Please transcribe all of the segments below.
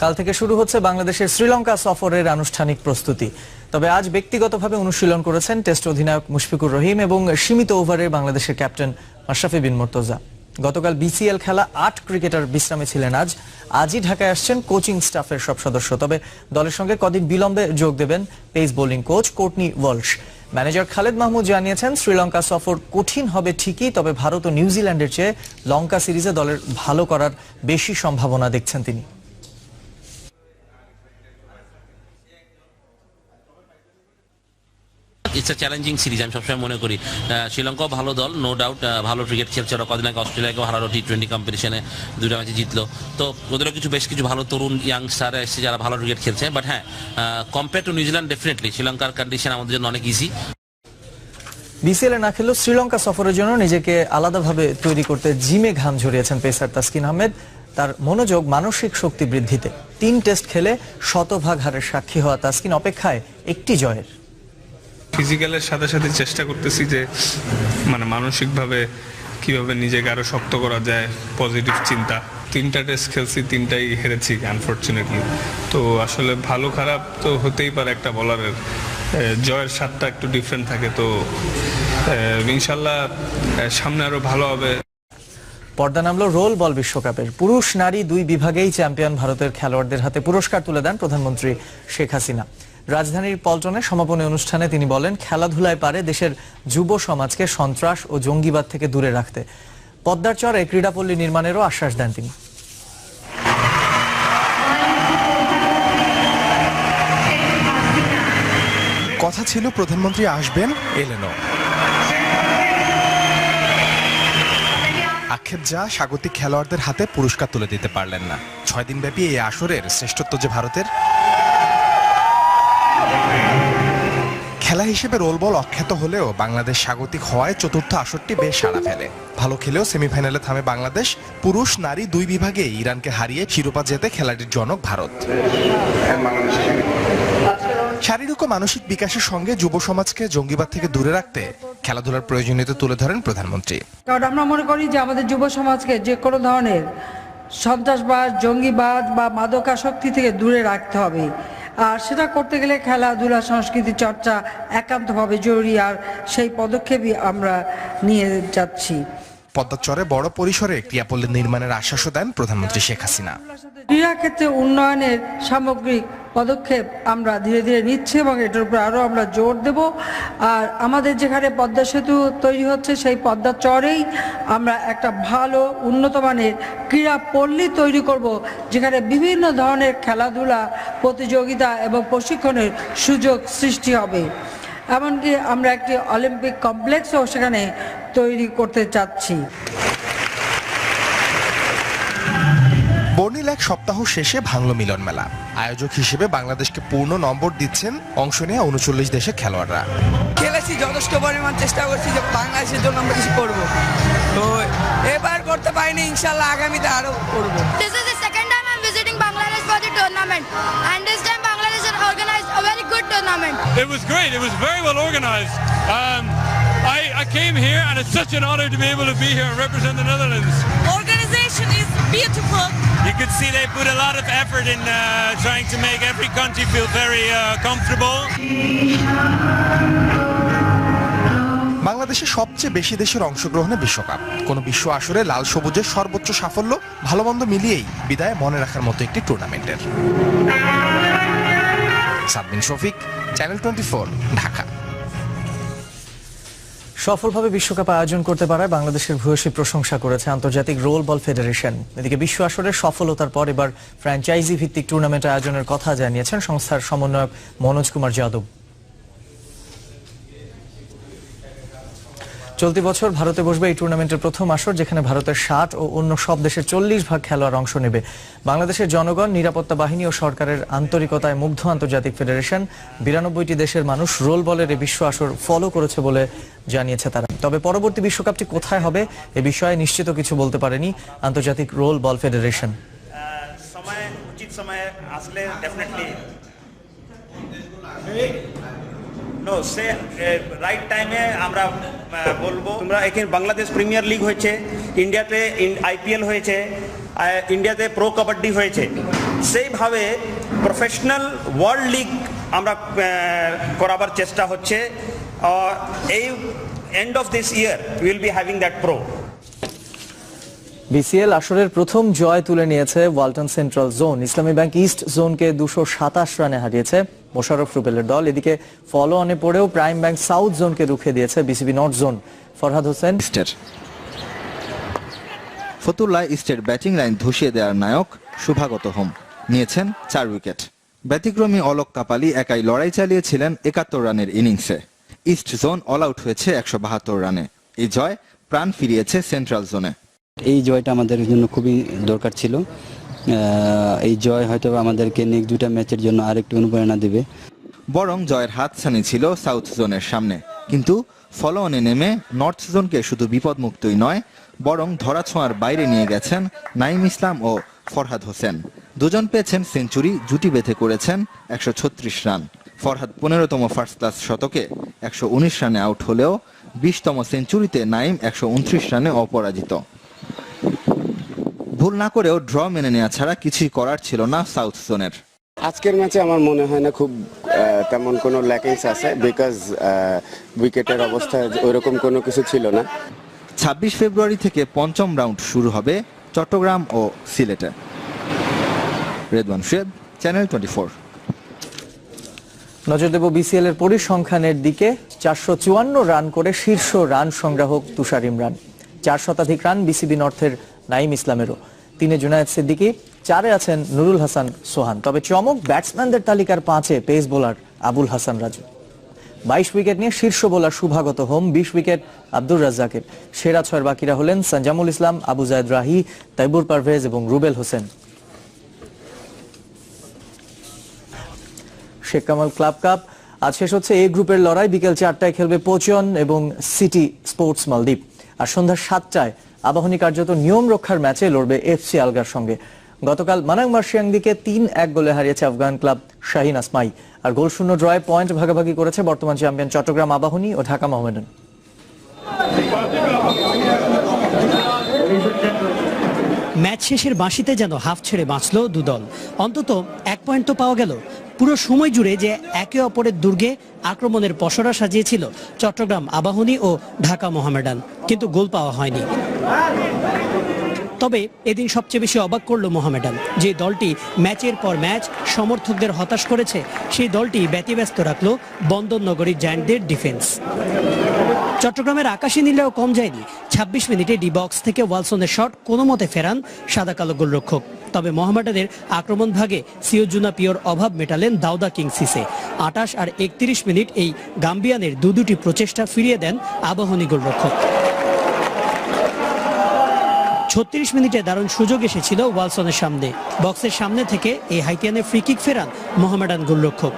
কাল থেকে শুরু হচ্ছে বাংলাদেশের শ্রীলঙ্কা সফরের আনুষ্ঠানিক প্রস্তুতি। তবে আজ ব্যক্তিগতভাবে অনুশীলন করেছেন টেস্ট অধিনায়ক মুশফিকুর রহিম এবং সীমিত ওভারে বাংলাদেশের ক্যাপ্টেন মাশরাফি বিন মোর্তজা। গতকাল বিসিএল খেলা আট ক্রিকেটার বিশ্রামে ছিলেন আজ। আজই ঢাকায় আসছেন কোচিং স্টাফের সব সদস্য। তবে দলের সঙ্গে কদিন বিলম্বে যোগ দেবেন pace bowling coach Courtney Walsh. Manager Khaled Mahmud জানিয়েছেন, শ্রীলঙ্কা সফর কঠিন হবে ঠিকই, তবে ভারত ও নিউজিল্যান্ডের চেয়ে লঙ্কা সিরিজে দলের ভালো করার বেশি সম্ভাবনা দেখছেন তিনি। ইটস আ চ্যালেঞ্জিং সিরিজ আমি সবসময় মনে করি। শ্রীলঙ্কাও ভালো দল নো ডাউট ভালো ক্রিকেট খেলছে ওরা। কদিন আগে অস্ট্রেলিয়াকেও হারালো টি টোয়েন্টি কম্পিটিশনে দুটো ম্যাচে জিতলো। তো ওদেরও কিছু বেশ কিছু ভালো তরুণ ইয়াংস্টার এসেছে যারা ভালো ক্রিকেট খেলছে। বাট হ্যাঁ compare to New Zealand definitely শ্রীলঙ্কার কন্ডিশন আমাদের জন্য অনেক ইজি বিসিএল না খেলেও শ্রীলঙ্কা সফরের জন্য নিজেকে আলাদাভাবে তৈরি করতে জিমে ঘাম ঝরিয়েছেন পেসার তাসকিন আহমেদ। তার মনোযোগ, মানসিক শক্তি বৃদ্ধিতে। তিন টেস্ট খেলে শতভাগ হারের সাক্ষী হওয়া তাসকিন। অপেক্ষায় একটি জয়ের। ফিজিক্যালের সাথে সাথে চেষ্টা করতেছি যে মানে মানসিকভাবে কীভাবে নিজেকে আরও শক্ত করা যায় পজিটিভ চিন্তা। তিনটা টেস্ট খেলছি, তিনটাই হেরেছি আনফর্চুনেটলি তো আসলে ভালো খারাপ তো হতেই পারে একটা বলারের। জয়ের স্বাদটা একটু ডিফারেন্ট থাকে, তো ইনশাল্লাহ সামনে আরও ভালো হবে। পর্দা নামলো রোল বল বিশ্বকাপের। পুরুষ নারী দুই বিভাগেই চ্যাম্পিয়ন ভারতের খেলোয়াড়দের হাতে পুরস্কার তুলে দেন প্রধানমন্ত্রী শেখ হাসিনা। রাজধানীর পল্টনে সমাপনী অনুষ্ঠানে তিনি বলেন, খেলাধুলায় পারে দেশের যুব সমাজকে সন্ত্রাস ও জঙ্গিবাদ থেকে দূরে রাখতে। পদ্মার চরে ক্রীড়াপল্লী নির্মাণেরও আশ্বাস দেন তিনি। কথা ছিল, প্রধানমন্ত্রী আসবেন? এলেনও। আক্ষেপ যা, স্বাগতিক খেলোয়াড়দের হাতে পুরস্কার তুলে দিতে পারলেন না। ছয় দিনব্যাপী এই আসরের শ্রেষ্ঠত্ব যে ভারতের খেলা হিসেবে রোল বল অখ্যাত হলেও বাংলাদেশ স্বাগতিক হওয়ায় চতুর্থ আসরটি বেশ সাড়া ফেলে। ভালো খেলেও সেমিফাইনালে থামে বাংলাদেশ। পুরুষ নারী দুই বিভাগে ইরানকে হারিয়ে শিরোপা জেতে খেলাটির জনক ভারত। শারীরিক ও মানসিক বিকাশের সঙ্গে যুব সমাজকে জঙ্গিবাদ থেকে দূরে রাখতে খেলাধুলার প্রয়োজনীয়তা তুলে ধরেন প্রধানমন্ত্রী। কারণ আমরা মনে করি যে আমাদের যুব সমাজকে যে কোনো ধরনের সন্ত্রাসবাদ, জঙ্গিবাদ বা মাদকাসক্তি থেকে দূরে রাখতে হবে। আর সেটা করতে গেলে খেলাধুলা, সংস্কৃতি চর্চা একান্তভাবে জরুরি, আর সেই পদক্ষেপই আমরা নিয়ে যাচ্ছি। পদ্মাচরে বড় পরিসরে ক্রিয়াপল্লী নির্মাণের আশ্বাসও দেন প্রধানমন্ত্রী শেখ হাসিনা। ক্রীড়া ক্ষেত্রে উন্নয়নের সামগ্রিক পদক্ষেপ আমরা ধীরে ধীরে নিচ্ছি এবং এটার উপর আরও আমরা জোর দেব। আর আমাদের যেখানে পদ্মা সেতু তৈরি হচ্ছে, সেই পদ্মা চরেই আমরা একটা ভালো, উন্নত মানের ক্রীড়া পল্লী তৈরি করব, যেখানে বিভিন্ন ধরনের খেলাধুলা, প্রতিযোগিতা এবং প্রশিক্ষণের সুযোগ সৃষ্টি হবে। এমনকি আমরা একটি অলিম্পিক কমপ্লেক্সও সেখানে তৈরি করতে চাচ্ছি। বর্ণিল এক সপ্তাহ শেষে ভাঙল মিলন মেলা। আয়োজক হিসেবে বাংলাদেশকে পূর্ণ নম্বর দিচ্ছেন অংশ নেওয়া উনচল্লিশ দেশের খেলোয়াড়রা। খেলেছি যথেষ্ট পরিমাণ চেষ্টা করছি যে বাংলাদেশের জন্য আমরা কিছু করব। তো এবার করতে পারিনি ইনশাল্লাহ আগামীতে আরও করব। It was great. It was very well organized. Um, I, I came here and it's such an honor to be able to be here and represent the Netherlands. organization is beautiful. You could see they put a lot of effort in uh, trying to make every country feel very uh, comfortable. বাংলাদেশের সবচেয়ে বেশি দেশের অংশগ্রহণে বিশ্বকাপ কোন বিশ্ব আসরে লাল সবুজের সর্বোচ্চ সাফল্য ভালো মন্দ মিলিয়েই বিদায় মনে রাখার মতো একটি টুর্নামেন্টের সাদবিন শফিক চ্যানেল টোয়েন্টি ঢাকা সফলভাবে বিশ্বকাপ আয়োজন করতে পারায় বাংলাদেশের ভূয়সী প্রশংসা করেছে আন্তর্জাতিক রোল বল ফেডারেশন। এদিকে বিশ্ব আসরের সফলতার পর এবার ফ্র্যাঞ্চাইজি ভিত্তিক টুর্নামেন্ট আয়োজনের কথা জানিয়েছেন সংস্থার সমন্বয়ক মনোজ কুমার যাদব। চলতি বছর ভারতে বসবে এই টুর্নামেন্টের প্রথম আসর যেখানে ভারতের ষাট ও অন্য সব দেশের চল্লিশ ভাগ খেলোয়াড় অংশ নেবে। বাংলাদেশের জনগণ নিরাপত্তা বাহিনী ও সরকারের আন্তরিকতায় মুগ্ধ আন্তর্জাতিক ফেডারেশন। বিরানব্বইটি দেশের মানুষ রোল বলের এই বিশ্ব আসর ফলো করেছে বলে জানিয়েছে তারা। তবে পরবর্তী বিশ্বকাপটি কোথায় হবে এ বিষয়ে নিশ্চিত কিছু বলতে পারেনি আন্তর্জাতিক রোল বল ফেডারেশন। সময় উচিত সময়ে আসলে ডেফিনেটলি নো সে রাইট টাইমে আমরা বলব। তোমরা এখানে বাংলাদেশ প্রিমিয়ার লিগ হয়েছে ইন্ডিয়াতে আইপিএল হয়েছে ইন্ডিয়াতে প্রো কাবাডি হয়েছে। সেইভাবে প্রফেশনাল ওয়ার্ল্ড লিগ আমরা করাবার চেষ্টা হচ্ছে। এই end of this year will be having that pro BCL আসরের প্রথম জয় তুলে নিয়েছে Walton central zone Islami bank east জোনকে দুশো সাতাশ রানে হারিয়েছে। মোশাররফ রুবেলের দল। এদিকে ফলো অনে পড়েও প্রাইম ব্যাংক সাউথ জোনকে রুখে দিয়েছে BCB north zone Farhad Hossain. ফতুল্লায় ইস্টের ব্যাটিং লাইন ধসিয়ে দেওয়ার নায়ক শুভাগত হোম। নিয়েছেন চার উইকেট ব্যতিক্রমী অলোক কাপালি একাই লড়াই চালিয়েছিলেন একাত্তর রানের ইনিংসে ইস্ট জোন অল আউট হয়েছে একশো বাহাত্তর রানে। এই জয় প্রাণ ফিরিয়েছে সেন্ট্রাল জোনে এই জয়টা আমাদের জন্য খুবই দরকার ছিল। এই জয় হয়তো আমাদেরকে নেক্সট দুটা ম্যাচের জন্য আরেকটু অনুপ্রেরণা দেবে। বরং জয়ের হাতছানি ছিল সাউথ জোনের সামনে। কিন্তু ফলো অনে নেমে নর্থ জোনকে শুধু বিপদমুক্তই নয়, বরং ধরাছোঁয়ার বাইরে নিয়ে গেছেন নাইম ইসলাম ও ফরহাদ হোসেন। দুজন পেয়েছেন সেঞ্চুরি জুটি বেঁধে করেছেন একশো ছত্রিশ রান। ফরহাদ পনেরোতম ফার্স্ট ক্লাস শতকে একশো উনিশ রানে আউট হলেও বিশতম সেঞ্চুরিতে নাইম একশো উনত্রিশ রানে অপরাজিত। ভুল না করেও ড্র মেনে নেওয়া ছাড়া কিছুই করার ছিল না সাউথ জোনের। আজকের ম্যাচে আমার মনে হয় না খুব তেমন কোনো ল্যাকিংস আছে বিকজ উইকেটের অবস্থা ওইরকম কোনো কিছু ছিল না। ছাব্বিশ ফেব্রুয়ারি থেকে পঞ্চম রাউন্ড শুরু হবে চট্টগ্রাম ও সিলেটে। Redwan Sheb channel twenty four. নজর দেব বিসিএল এর পরিসংখ্যানের দিকে। চারশো চুয়ান্ন রান করে শীর্ষ রান সংগ্রাহক তুষার ইমরান। চার শতাধিক রান বিসিবি নর্থের নাইম ইসলামেরও। তিনে জুনায়েদ সিদ্দিকি, চারে আছেন নুরুল হাসান সোহান। তবে চমক ব্যাটসম্যানদের তালিকার পাঁচে পেস বোলার আবুল হাসান রাজু। বাইশ উইকেট নিয়ে শীর্ষ বোলার শুভাগত হোম, বিশ উইকেট আব্দুর রাজ্জাকের। সেরা ছয়ের বাকিরা হলেন সঞ্জামুল ইসলাম, আবু জায়দ রাহি, তাইবুর পারভেজ এবং Rubel Hossain. Sheikh Kamal club cup. আজ শেষ হচ্ছে এ গ্রুপের লড়াই। বিকেল চারটায় খেলবে পোচন এবং সিটি স্পোর্টস মালদ্বীপ। আর সন্ধ্যা সাতটায় আবাহনী কার্যত নিয়ম রক্ষার ম্যাচে লড়বে এফসি আলগার সঙ্গে। গতকাল মানাং মার্শিয়াংদিকে তিন এক গোলে হারিয়েছে আফগান ক্লাব শাহিন আসমাই। আর গোলশূন্য ড্রয়ে পয়েন্ট ভাগাভাগি করেছে বর্তমান চ্যাম্পিয়ন চট্টগ্রাম আবাহনী ও ঢাকা মোহামেডান। ম্যাচ শেষের বাঁশিতে যেন হাফ ছেড়ে বাঁচল দুদল। অন্তত এক পয়েন্ট তো পাওয়া গেল। পুরো সময় জুড়ে যে একে অপরের দুর্গে আক্রমণের পসরা সাজিয়েছিল চট্টগ্রাম আবাহনী ও ঢাকা মোহামেডান। কিন্তু গোল পাওয়া হয়নি। তবে এদিন সবচেয়ে বেশি অবাক করল মোহামেডান। যে দলটি ম্যাচের পর ম্যাচ সমর্থকদের হতাশ করেছে, সেই দলটি ব্যতিব্যস্ত রাখল বন্দর নগরীর জায়ান্টদের ডিফেন্স। চট্টগ্রামের আকাশে নিলেও কম যায়নি। ছাব্বিশ মিনিটে ডি বক্স থেকে ওয়ালসনের শট কোনো মতে ফেরান সাদা কালো গোলরক্ষক। তবে মোহামেডানের আক্রমণ ভাগে সিওজুনা পিওর অভাব মেটালেন দাউদা কিং সিসে। আটাশ আর একত্রিশ মিনিট এই গাম্বিয়ানের দু দুটি প্রচেষ্টা ফিরিয়ে দেন আবাহনী গোলরক্ষক। ছত্রিশ মিনিটে দারুণ সুযোগ এসেছিল ওয়ালসনের সামনে। বক্সের সামনে থেকে এই হাইতিয়ানের ফ্রি কিক ফেরান মোহামেডান গোলরক্ষক।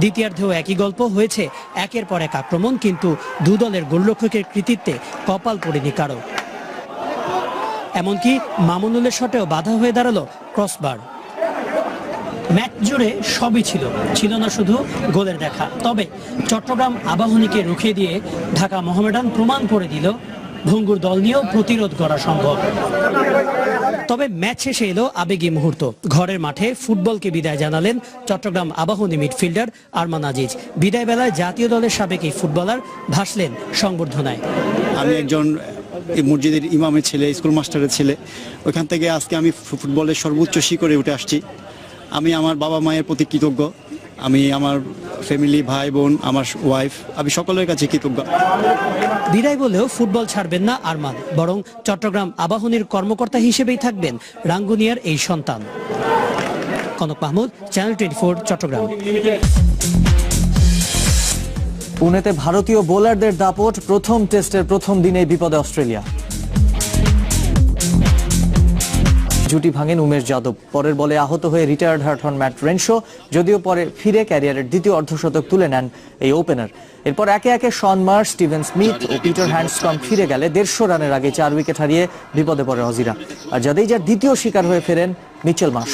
দ্বিতীয়ার্ধেও একই গল্প হয়েছে, একের পর এক আক্রমণ, কিন্তু দু দলের গোলরক্ষকের কৃতিত্বে কপাল পড়েনি কারও। এমনকি মামুনুলের শটেও বাধা হয়ে দাঁড়াল ক্রসবার। ম্যাচ জুড়ে সবই ছিল ছিল না শুধু গোলের দেখা। তবে চট্টগ্রাম আবাহনীকে রুখে দিয়ে ঢাকা মোহামেডান প্রমাণ করে দিল, ভঙ্গুর দল নিয়েও প্রতিরোধ করা সম্ভব। তবে ম্যাচ শেষে এলো আবেগী মুহূর্ত। ঘরের মাঠে ফুটবলকে বিদায় জানালেন চট্টগ্রাম আবাহনী মিডফিল্ডার আরমান আজিজ। বিদায় বেলায় জাতীয় দলের সাবেক এই ফুটবলার ভাসলেন সংবর্ধনায়। আমি একজন মসজিদের ইমামের ছেলে, স্কুল মাস্টারের ছেলে। ওইখান থেকে আজকে আমি ফুটবলের সর্বোচ্চ শিখরে উঠে আসছি। আমি আমার বাবা মায়ের প্রতি কৃতজ্ঞ। আমি আমার ফ্যামিলি ভাই বোন আমার ওয়াইফ আমি সকলের কাছে কৃতজ্ঞ। বিদায় বলেও ফুটবল ছাড়বেন না আরমান বরং চট্টগ্রাম আবাহনীর কর্মকর্তা হিসেবেই থাকবেন রাঙ্গুনিয়ার এই সন্তান। Konok Mahmud channel twenty four Chittagong. পুনেতে ভারতীয় বোলারদের দাপট প্রথম টেস্টের প্রথম দিনে বিপদে অস্ট্রেলিয়া। জুটি ভাঙেন উমেশ যাদব। পরের বলে আহত হয়ে রিটায়ার্ড হার্ট হন ম্যাট রেনশো যদিও পরে ফিরে ক্যারিয়ারের দ্বিতীয় অর্ধশতক তুলে নেন এই ওপেনার এরপর একে একে শন মার্স স্টিভেন স্মিথ ও পিটার হ্যান্ডস্কম ফিরে গেলে দেড়শো রানের আগে চার উইকেট হারিয়ে বিপদে পড়ে হজিরা আর জাদেজার দ্বিতীয় শিকার হয়ে ফেরেন মিচেল মাস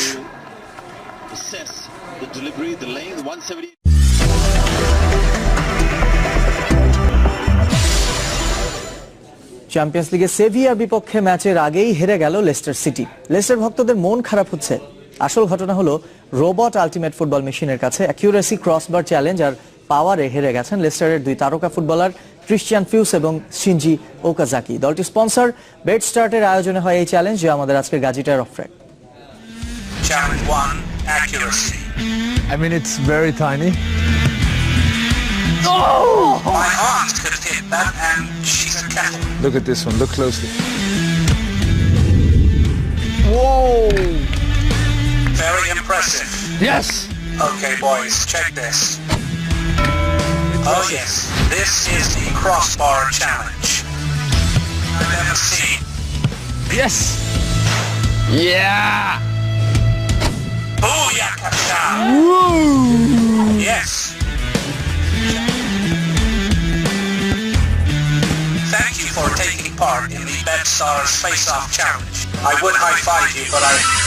চ্যাম্পিয়ন্স লিগে সেভিয়ার বিপক্ষে ম্যাচের আগেই হেরে গেল লেস্টার সিটি লেস্টার ভক্তদের মন খারাপ হচ্ছে আসল ঘটনা হলো রোবট আলটিমেট ফুটবল মেশিনের কাছে অ্যাকিউরেসি ক্রসবার চ্যালেঞ্জ আর পাওয়ারে হেরে গেছেন লেস্টারের দুই তারকা ফুটবলার ক্রিশ্চিয়ান ফিউস এবং শিনজি ওকাজাকি দলটির স্পন্সর বেড স্টার্টের আয়োজনে হয় এই চ্যালেঞ্জ যা আমাদের আজকের গাজিটার off track Challenge one, accuracy. I mean, it's very tiny. My aunt could hit that and kettle. Look at this one. Look closely. Whoa! Very impressive. Yes! Okay, boys, check this. Oh yes, this is the crossbar challenge. I've never seen. Yes! Yeah! Booyakasha! Yes. Star and Face Off Challenge. I would high five you, but I